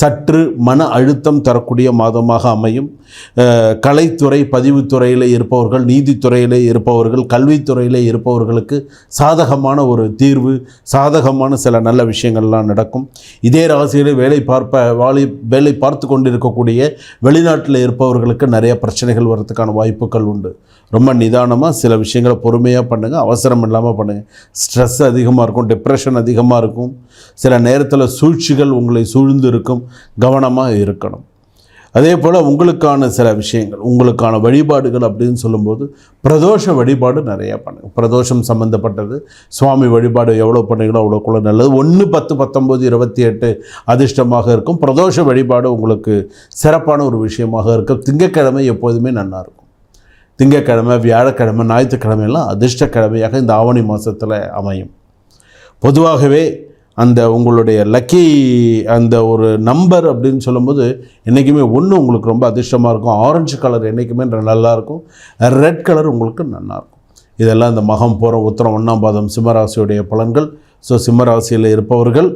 சற்று மன அழுத்தம் தரக்கூடிய மாதமாக அமையும். கலைத்துறை பதிவுத்துறையில் இருப்பவர்கள் நீதித்துறையில் இருப்பவர்கள் கல்வித்துறையில் இருப்பவர்களுக்கு சாதகமான ஒரு தீர்வு சாதகமான சில நல்ல விஷயங்கள்லாம் நடக்கும். இதே ராசியில் வேலை பார்ப்ப வாலி வேலை பார்த்து கொண்டிருக்கக்கூடிய வெளிநாட்டில் இருப்பவர்களுக்கு நிறைய பிரச்சனைகள் வர்றதுக்கான வாய்ப்புகள் உண்டு. ரொம்ப நிதானமாக சில விஷயங்களை பொறுமையாக பண்ணுங்கள் அவசரம் இல்லாமல் பண்ணுங்கள் ஸ்ட்ரெஸ் அதிகமாக இருக்கும் டிப்ரெஷன் அதிகமாக இருக்கும். சில நேரத்தில் சூழ்ச்சிகள் உங்களை சூழ்ந்து இருக்கும். கவனமாக இருக்கணும். அதே போல் உங்களுக்கான சில விஷயங்கள் உங்களுக்கான வழிபாடுகள் அப்படின்னு சொல்லும்போது பிரதோஷ வழிபாடு நிறையா பண்ணுங்கள் பிரதோஷம் சம்மந்தப்பட்டது சுவாமி வழிபாடு எவ்வளோ பண்ணீங்களோ அவ்வளோக்குள்ள நல்லது. ஒன்று பத்து பத்தொம்போது இருபத்தி எட்டு அதிர்ஷ்டமாக இருக்கும். பிரதோஷ வழிபாடு உங்களுக்கு சிறப்பான ஒரு விஷயமாக இருக்கும். திங்கட்கிழமை எப்போதுமே நல்லா இருக்கும். வியாழக்கிழமை ஞாயிற்றுக்கிழமையெல்லாம் அதிர்ஷ்டக்கிழமையாக இந்த ஆவணி மாதத்தில் அமையும். பொதுவாகவே அந்த உங்களுடைய லக்கி அந்த ஒரு நம்பர் அப்படின்னு சொல்லும்போது என்றைக்குமே ஒன்று உங்களுக்கு ரொம்ப அதிர்ஷ்டமாக இருக்கும். ஆரஞ்சு கலர் என்றைக்குமே நல்லா இருக்கும். ரெட் கலர் உங்களுக்கு நல்லாயிருக்கும் இதெல்லாம் இந்த மகம் போகிற உத்தரம் ஒன்றாம் பாதம் சிம்மராசியுடைய பலன்கள். ஸோ சிம்மராசியில் இருப்பவர்கள்